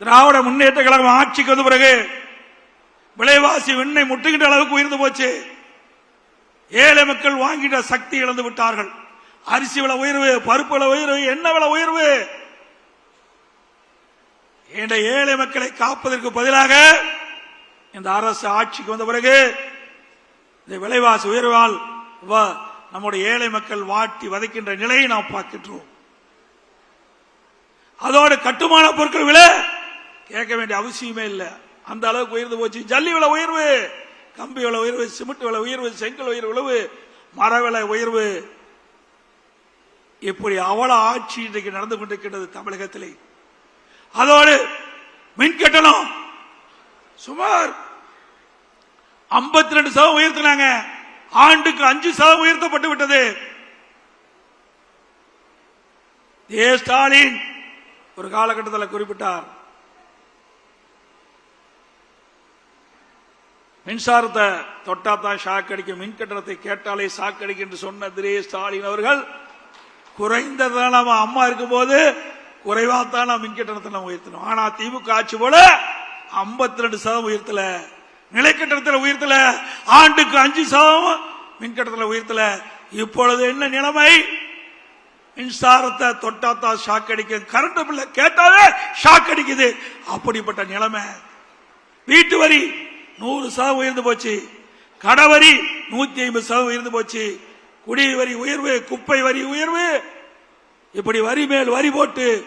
திராவிட முன்னேற்ற கழகம் ஆட்சிக்கு வந்த பிறகு விலைவாசி விண்ணை முட்டுகின்ற அளவுக்கு உயர்ந்து போச்சு. ஏழை மக்கள் வாங்கிட்ட சக்தி இழந்து விட்டார்கள். அரிசி விலை உயர்வு பருப்பு விலை உயர்வு எண்ணெய் விலை உயர்வு. என்ற ஏழை மக்களை காப்பதற்கு பதிலாக இந்த அரசு ஆட்சிக்கு வந்த பிறகு இந்த விலைவாசி உயர்வால் நம்முடைய ஏழை மக்கள் வாட்டி வதைக்கின்ற நிலையை நாம் பார்க்கின்றோம். அதோடு கட்டுமான பொருட்கள் விலை கேட்க வேண்டிய அவசியமே இல்லை. அந்த அளவுக்கு உயர்ந்து போச்சு. ஜல்லி விலை உயர்வு கம்பி விலை உயர்வு சிமெண்ட் விலை உயர்வு செங்கல் உயர்வு உழவு மர விலை உயர்வு. இப்படி அவ்வளவு ஆட்சி இன்றைக்கு நடந்து கொண்டிருக்கின்றது தமிழகத்திலே. அதோடு மின் கட்டணம் சுமார் 52% ரெண்டு சதவீதம் உயர்த்தினாங்க. ஆண்டுக்கு அஞ்சு சதவீதம் உயர்த்தப்பட்டு விட்டது. ஏ ஸ்டாலின் ஒரு காலகட்டத்தில் குறிப்பிட்டார். மின்சாரத்தை தொட்டாத்தான் ஷாக் அடிக்கும். மின் கட்டணத்தை கேட்டாலே ஷாக் அடிக்கும் என்று சொன்ன திரே ஸ்டாலின் அவர்கள் குறைந்ததான் நம்ம அம்மா இருக்கும்போது குறைவாத்தான் நான் மின் கட்டணத்தை நம்ம உயர்த்தணும். ஆனா திமுக ஆட்சி போல 52% ரெண்டு சதம் உயர்த்தல. நிலை கட்டணத்தில் உயர்த்தல. ஆண்டுக்கு அஞ்சு சதம் மின்கட்டணத்தில் உயர்த்தல. இப்பொழுது என்ன நிலைமை? மின்சாரத்தை தொட்டாத்தா ஷாக் அடிக்கும். கரண்ட் பில்ல கேட்டாலே ஷாக் அடிக்குது. அப்படிப்பட்ட நிலைமை. வீட்டு வரி நூறு சதவீதம் உயர்ந்து போச்சு. கடை வரி நூத்தி ஐம்பது சதவீதம் உயர்ந்து போச்சு. குடி வரி உயர்வு குப்பை வரி உயர்வு. இப்படி வரி மேல் வரி போட்டு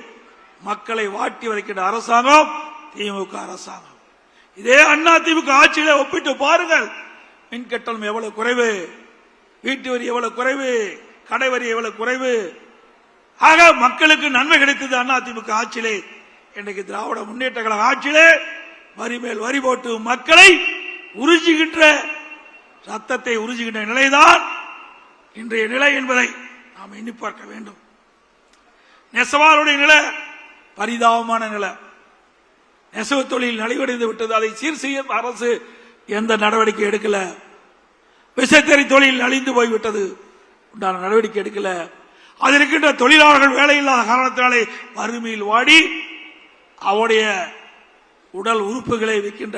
மக்களை வாட்டி வரைக்கின்ற அரசாங்கம் திமுக அரசாங்கம். இதே அண்ணா திமுக ஆட்சியில ஒப்பிட்டு பாருங்கள். மின்கட்டணம் எவ்வளவு குறைவு? வீட்டு வரி எவ்வளவு குறைவு? கடை வரி எவ்வளவு குறைவு? ஆக மக்களுக்கு நன்மை கிடைத்தது அண்ணா ஆட்சியிலே. இன்றைக்கு திராவிட முன்னேற்ற கழக ஆட்சியிலே வரி மேல் வரி போட்டு மக்களை உறிஞ்சுகின்ற ரத்தத்தை உறிஞ்சுகின்ற நிலைதான் இன்றைய நிலை என்பதை நாம் எண்ணி பார்க்க வேண்டும். நெசவாளுடைய நிலை பரிதாபமான நிலை. நெசவு தொழில் நலிவடைந்து விட்டது. அதை சீர் செய்ய அரசு எந்த நடவடிக்கை எடுக்கல. விசைத்தறி தொழில் அழிந்து போய்விட்டது. உண்டான நடவடிக்கை எடுக்கல. அதில் இருக்கின்ற தொழிலாளர்கள் வேலையில்லாத காரணத்தினாலே வறுமையில் வாடி அவருடைய உடல் உறுப்புகளை விற்கின்ற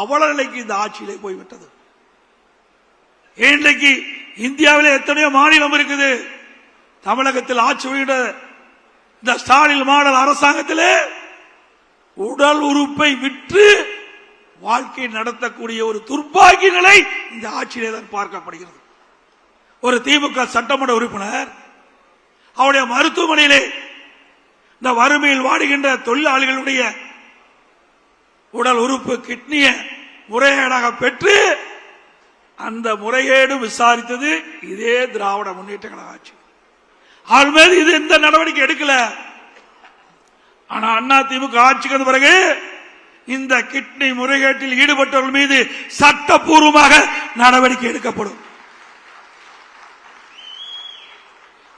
அவல நிலைக்கு இந்த ஆட்சியிலே போய்விட்டது. இன்றைக்கு இந்தியாவிலே எத்தனையோ மாநிலம் இருக்குது. தமிழகத்தில் ஆட்சி புரிகின்ற இந்த ஸ்டாலின் மாடல் அரசாங்கத்திலே உடல் உறுப்பை விற்று வாழ்க்கை நடத்தக்கூடிய ஒரு துர்ப்பாக்கி நிலை இந்த ஆட்சியிலே தான் பார்க்கப்படுகிறது. ஒரு திமுக சட்டமன்ற உறுப்பினர் அவருடைய மருத்துவமனையிலே இந்த வறுமையில் வாடுகின்ற தொழிலாளிகளுடைய உடல் உறுப்பு கிட்னிய முறையீடாக பெற்று அந்த முறைகேடு விசாரித்தது இதே திராவிட முன்னேற்ற கழக ஆட்சி. அவள் மீது இது எந்த நடவடிக்கை எடுக்கல. ஆனா அண்ணா திமுக ஆட்சிக்கு வந்த பிறகு இந்த கிட்னி முறைகேட்டில் ஈடுபட்டவர்கள் மீது சட்டப்பூர்வமாக நடவடிக்கை எடுக்கப்படும்.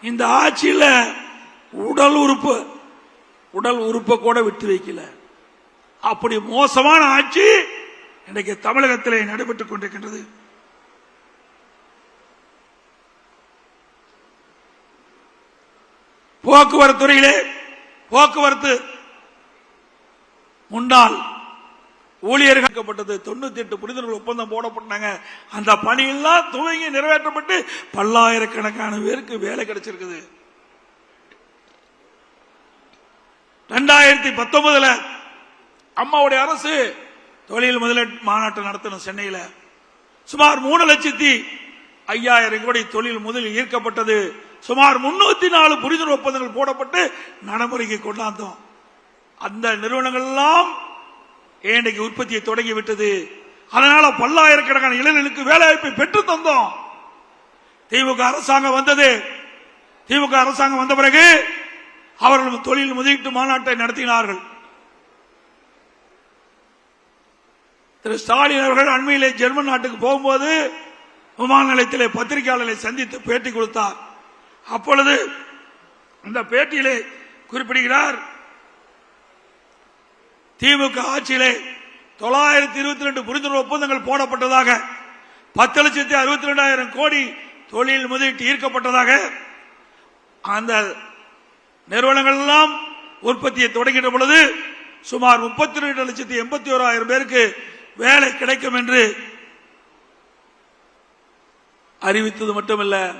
இந்த ஆட்சியில் உடல் உறுப்பு உடல் உறுப்பை கூட விட்டு வைக்கல. அப்படி மோசமான ஆட்சி இன்றைக்கு தமிழகத்திலே நடைபெற்றுக் கொண்டிருக்கின்றது. போக்குவரத்து துறையிலே போக்குவரத்து முன்னாள் ஊழியர்கள் தொண்ணூத்தி எட்டு புரிதல்கள் ஒப்பந்தம் போடப்பட்டாங்க. அந்த பணியெல்லாம் துவங்கி நிறைவேற்றப்பட்டு பல்லாயிரக்கணக்கான பேருக்கு வேலை கிடைச்சிருக்குது. ரெண்டாயிரத்தி பத்தொன்பதுல அம்மாவுடைய அரசு தொழில் முதலீட்டு மாநாட்டம் நடத்தணும் சென்னையில. சுமார் மூணு லட்சத்தி ஐயாயிரம் கோடி தொழில் முதலில் ஈர்க்கப்பட்டது. சுமார் முன்னூத்தி நாலு புரிந்துணர்வு ஒப்பந்தங்கள் போடப்பட்டு நடைமுறைக்கு கொண்டாந்தோம். அந்த நிறுவனங்கள் எல்லாம் இன்றைக்கு உற்பத்தியை தொடங்கி விட்டது. அதனால பல்லாயிரக்கணக்கான இளைஞர்களுக்கு வேலைவாய்ப்பை பெற்று தந்தோம். திமுக அரசாங்கம் வந்தது. திமுக அரசாங்கம் வந்த பிறகு அவர்கள் தொழில் முதலீட்டு மாநாட்டை நடத்தினார்கள். திரு ஸ்டாலின் அவர்கள் அண்மையிலே ஜெர்மன் நாட்டுக்கு போகும்போது விமான நிலையத்திலே பத்திரிகையாளர்களை சந்தித்து பேட்டி கொடுத்தார். அப்பொழுது அந்த பேட்டியிலே குறிப்பிடுகிறார் திமுக ஆட்சியிலே தொள்ளாயிரத்தி இருபத்தி ரெண்டு புரிந்துணர்வு ஒப்பந்தங்கள் போடப்பட்டதாக பத்து லட்சத்தி அறுபத்தி ரெண்டாயிரம் கோடி தொழில் முதலீட்டு ஈர்க்கப்பட்டதாக அந்த நிறுவனங்கள் எல்லாம் உற்பத்தியை தொடங்கிட்ட பொழுது சுமார் முப்பத்தி ரெண்டு லட்சத்தி எண்பத்தி ஓராயிரம் பேருக்கு வேலை கிடைக்கும் என்று அறிவித்தது மட்டுமல்ல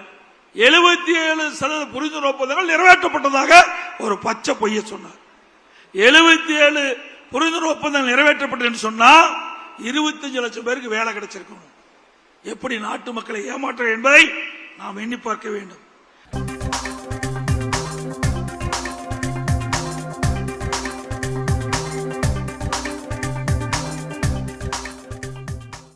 எழுபத்தி ஏழு சதவீத புரிந்துணர்வு ஒப்பந்தங்கள் நிறைவேற்றப்பட்டதாக ஒரு பச்சை பொய்ய சொன்னார். எழுபத்தி ஏழு புரிந்துணர்வு ஒப்பந்தங்கள் நிறைவேற்றப்பட்டது என்று சொன்னா இருபத்தஞ்சு லட்சம் பேருக்கு வேலை கிடைச்சிருக்கணும். எப்படி நாட்டு மக்களை ஏமாற்ற என்பதை நாம் எண்ணி பார்க்க வேண்டும்.